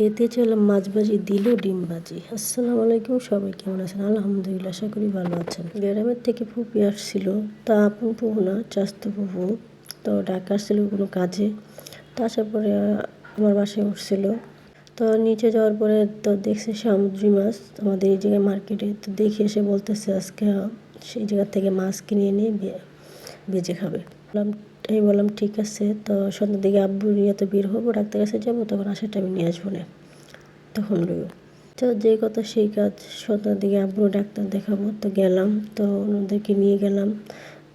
খেতে চলাম মাছ ভাজি দিল ডিম ভাজি। আসসালামু আলাইকুম, সবাই কেমন আছেন? আলহামদুলিল্লাহ, আশা করি ভালো আছেন। গ্রামের থেকে ফুপি আসছিল, তা আপন ফুপু না, চাস্ত ফুপু তো ঢাকা আসছিল কোনো কাজে। তো আসার পরে আমার বাসায় উঠছিল। তো নিচে যাওয়ার পরে তো দেখছে সামুদ্রিক মাছ আমাদের এই জায়গায় মার্কেটে তো দেখে এসে বলতেছে আজকে সেই জায়গা থেকে মাছ কিনে এনে বেজে খাবে। বললাম আমি বললাম, ঠিক আছে, তো সন্ধ্যার দিকে আব্বু নিয়ে তো বের হব ডাক্তার কাছে যাব, তখন আসার টাইমে নিয়ে আসব না। তখন লইব তো যে কথা সেই কাজ, সন্ধ্যার দিকে আব্বু ডাক্তার দেখাবো। তো গেলাম, তো ওনাদেরকে নিয়ে গেলাম।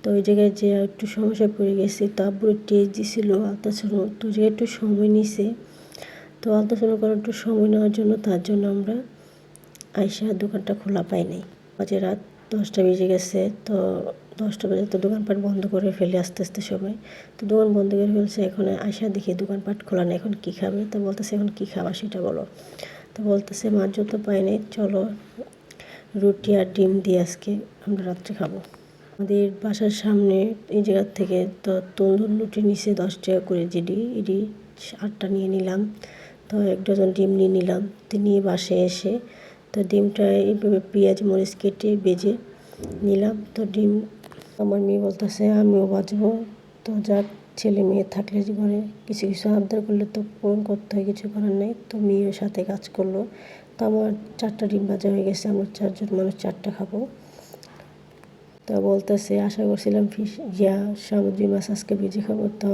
তো ওই জায়গায় যে একটু সমস্যায় পড়ে গেছি, তো আব্বু টেস্ট দিছিল আলট্রাসাউন্ড, তো যে একটু সময় নিছে, তো আলট্রাসাউন্ড করার একটু সময় নেওয়ার জন্য তার জন্য আমরা আইসা দোকানটা খোলা পাই নাই। আজকে রাত দশটা বেজে গেছে, তো দশটা বাজে তো দোকানপাট বন্ধ করে ফেলে আস্তে আস্তে সময় তো দোকান বন্ধ করে ফেলছে, এখন আয়সা দেখি দোকানপাট খোলা নেই, এখন কী খাবে? তো বলতেছে, এখন কী খাওয়া সেটা বলো। তো বলতেছে মাছ যত পাই নাই, চলো রুটি আর ডিম দিয়ে আজকে আমরা রাত্রে খাব। আমাদের বাসার সামনে এই জায়গার থেকে তো তন্দুর রুটি নিচে দশ টাকা করে যেডি এডি আটটা নিয়ে নিলাম। তো এক ডজন ডিম নিয়ে নিলাম। তো নিয়ে বাসে এসে তো ডিমটা এইভাবে পেঁয়াজ, মরিচ কেটে বেজে নিলাম। তো ডিম আমার মেয়ে বলতেছে, আমিও বাঁচবো। তো যাক, ছেলে মেয়ে থাকলে ঘরে কিছু কিছু আবদার করলে তো পূরণ করতে হয়, কিছু করার নেই। তো মেয়ের সাথে কাজ করল। তো আমার চারটা ডিম ভাজা হয়ে গেছে, আমরা চারজন মানুষ চারটা খাব। তো বলতেছে, আশা করছিলাম ফিস ইয়া, সামুদ্রিক মাছ আজকে ভেজে খাব। তো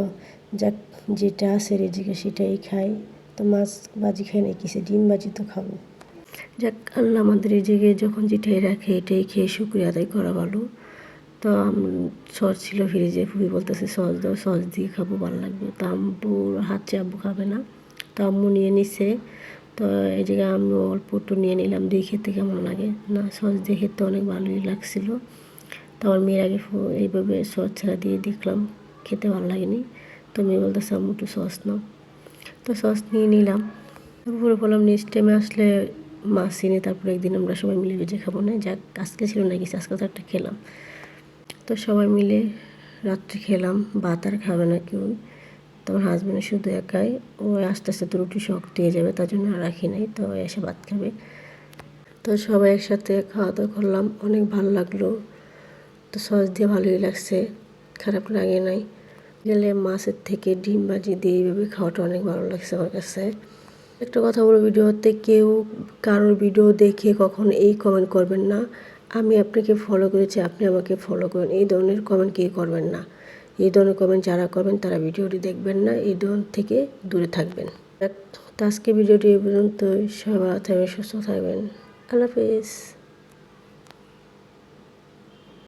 যাক, যেটা আছে রেজিকে সেটাই খাই। তো মাছ বাজি খাই না কিছু ডিম ভাজি তো খাব। যাক, আল্লাহ আমাদের জায়গায় যখন যেটাই রাখে, এটাই খেয়ে শুক্রিয়া আদায় করা ভালো। তো সস ছিল ফ্রিজে ফুবি বলতেছে, সস দাও, সস দিয়ে খাব, ভালো লাগবে। তো আম্বুর হাত চেয়ে আব্বু খাবে না, তো আম্মু নিয়ে নিছে। তো এই জায়গায় আমি অল্প একটু নিয়ে নিলাম, দিয়ে খেতে কেমন লাগে? না, সস দিয়ে খেতে অনেক ভালোই লাগছিল। তো আমার মেয়ের আগে এইভাবে সস ছাড়া দিয়ে দেখলাম, খেতে ভালো লাগেনি। তো মেয়ে বলতেছে, আম্মু, একটু সস নাও। তো সস নিয়ে নিলাম। পুরো বললাম, নেক্সট টাইমে আসলে মাছ এনে তারপরে একদিন আমরা সবাই মিলে ভেজে খাব। না, যাক, আজকে ছিল না কিছু আজকে তো একটা খেলাম। তো সবাই মিলে রাত্রে খেলাম, ভাত আর খাবে না কেউ। তোমার হাজব্যান্ড শুধু একাই। ও আস্তে আস্তে তো রুটি শক্ত হয়ে যাবে, তার জন্য রাখি নাই। তো এসে ভাত খাবে। তো সবাই একসাথে খাওয়া দাওয়া করলাম। অনেক ভালো লাগল। তো সস দিয়ে ভালোই লাগছে। খারাপ লাগে নাই। গেলে মাছের থেকে ডিম ভাজি দিয়ে এইভাবে খাওয়াটা অনেক ভালো লাগছে আমার কাছে। একটা কথা বলো ভিডিওতে, কেউ কারোর ভিডিও দেখে কখন এই কমেন্ট করবেন না। আমি আপনাকে ফলো করেছি, আপনি আমাকে ফলো করেন। এই ধরনের কমেন্ট কে করবেন না। এই ধরনের কমেন্ট যারা করবেন, তারা ভিডিওটি দেখবেন না, এই ধরনের থেকে দূরে থাকবেন। আজকে ভিডিওটি এ পর্যন্ত সবাই থাকবেন, সুস্থ থাকবেন। আল্লাহ হাফিজ।